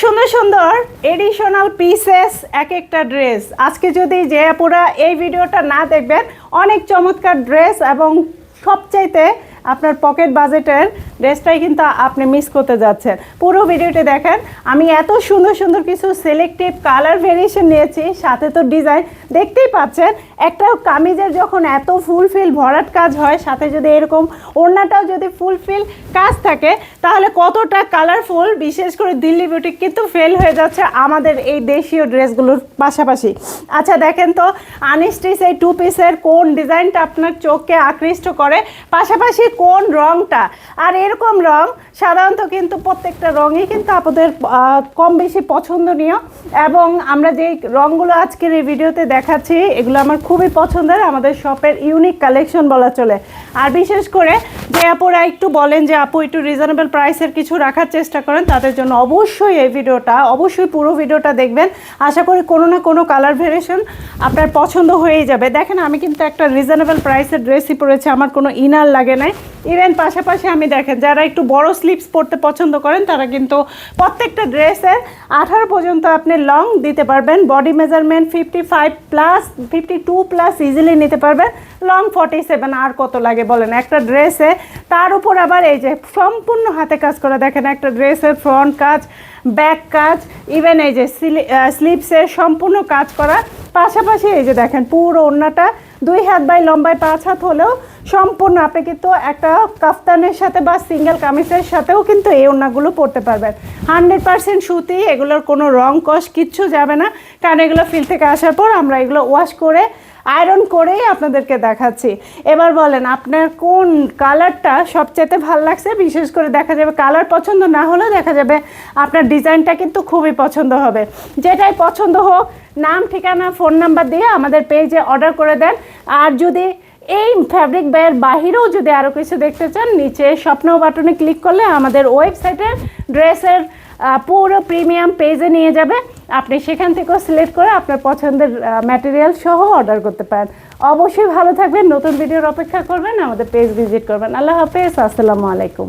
সুন্দর সুন্দর additional pieces এক একটা ড্রেস আজকে যদি যে পুরা এই ভিডিওটা না দেখবেন, অনেক চমৎকার ড্রেস এবং সবচাইতে আপনার পকেট বাজেটের ড্রেসটাই কিন্তু আপনি মিস করতে যাচ্ছেন। পুরো ভিডিওটি দেখেন, আমি এত সুন্দর সুন্দর কিছু সিলেক্টিভ কালার ভেরিয়েশন নিয়েছি, সাথে তো ডিজাইন দেখতেই পাচ্ছেন, একটা কামিজের যখন এত ফুলফিল ভরাট কাজ হয়, সাথে যদি এরকম ওড়নাটাও যদি ফুলফিল কাজ থাকে, তাহলে কতটা কালারফুল বিশেষ করে দিল্লি বিউটি কিন্তু ফেল হয়ে যাচ্ছে আমাদের এই দেশীয় ড্রেসগুলোর পাশাপাশি। আচ্ছা দেখেন তো আনিস্টিস এই টু পিসের কোন ডিজাইনটা আপনার চোখকে আকৃষ্ট করে? পাশাপাশি কোন রংটা? আর এরকম রং সাধারণত কিন্তু প্রত্যেকটা রঙই কিন্তু আপনাদের কম বেশি পছন্দনীয়। এবং আমরা যে রঙগুলো আজকের এই ভিডিওতে দেখাচ্ছি, এগুলো আমার খুবই পছন্দের, আমাদের শপের ইউনিক কালেকশন বলা চলে। আর বিশেষ করে যে আপুরা একটু বলেন যে আপু একটু রিজনেবল প্রাইসের কিছু রাখার চেষ্টা করেন, তাদের জন্য অবশ্যই এই ভিডিওটা, অবশ্যই পুরো ভিডিওটা দেখবেন। আশা করি কোনো না কোনো কালার ভেরিয়েশন আপনার পছন্দ হয়েই যাবে। দেখেন, আমি কিন্তু একটা রিজনেবল প্রাইসের ড্রেসই পরেছি, আমার কোনো ইনার লাগে নাই। ইভেন পাশাপাশি আমি দেখেন, যারা একটু বড় স্লিপস পরতে পছন্দ করেন, তারা কিন্তু প্রত্যেকটা ড্রেসের আঠারো পর্যন্ত আপনি লং দিতে পারবেন। Body measurement fifty five plus fifty two plus easily নিতে পারবেন। লং ফর্টি সেভেন আর কত লাগে বলেন? একটা ড্রেসে তার উপর আবার এই যে সম্পূর্ণ হাতে কাজ করা, দেখেন একটা ড্রেসের ফ্রন্ট কাজ ব্যাক কাজ ইভেন এই যে স্লিপসের সম্পূর্ণ কাজ করা। পাশাপাশি এই যে দেখেন, পুরো ওড়নাটা দুই হাত বাই লম্বায় পাঁচ হাত হলেও সম্পূর্ণ আপনি কিন্তু একটা কাফতানের সাথে বা সিঙ্গেল কামিজের সাথেও কিন্তু এই ওড়নাগুলো পরতে পারবেন। হান্ড্রেড পার্সেন্ট সুতি, এগুলোর কোনো রং কষ কিচ্ছু যাবে না। কারণ এগুলো ফিল থেকে আসার পর আমরা এগুলো ওয়াশ করে আয়রন করেই আপনাদেরকে দেখাচ্ছি। এবার বলেন, আপনার কোন কালারটা সবচেয়ে ভালো লাগছে? বিশেষ করে দেখা যাবে কালার পছন্দ না হলেও দেখা যাবে আপনার ডিজাইনটা কিন্তু খুবই পছন্দ হবে। যেটাই পছন্দ হোক, নাম, ঠিকানা, ফোন নাম্বার দিয়ে আমাদের পেজে অর্ডার করে দেন। আর যদি এই ফ্যাব্রিক ব্যয়ের বাহিরেও যদি আরও কিছু দেখতে চান, নিচে স্বপ্ন বাটনে ক্লিক করলে আমাদের ওয়েবসাইটের ড্রেসের পুরো প্রিমিয়াম পেজে নিয়ে যাবে। আপনি সেখান থেকেও সিলেক্ট করে আপনার পছন্দের ম্যাটেরিয়াল সহ অর্ডার করতে পারেন। অবশ্যই ভালো থাকবেন, নতুন ভিডিওর অপেক্ষা করবেন, আমাদের পেজ ভিজিট করবেন। আল্লাহ হাফেজ, আসসালামু আলাইকুম।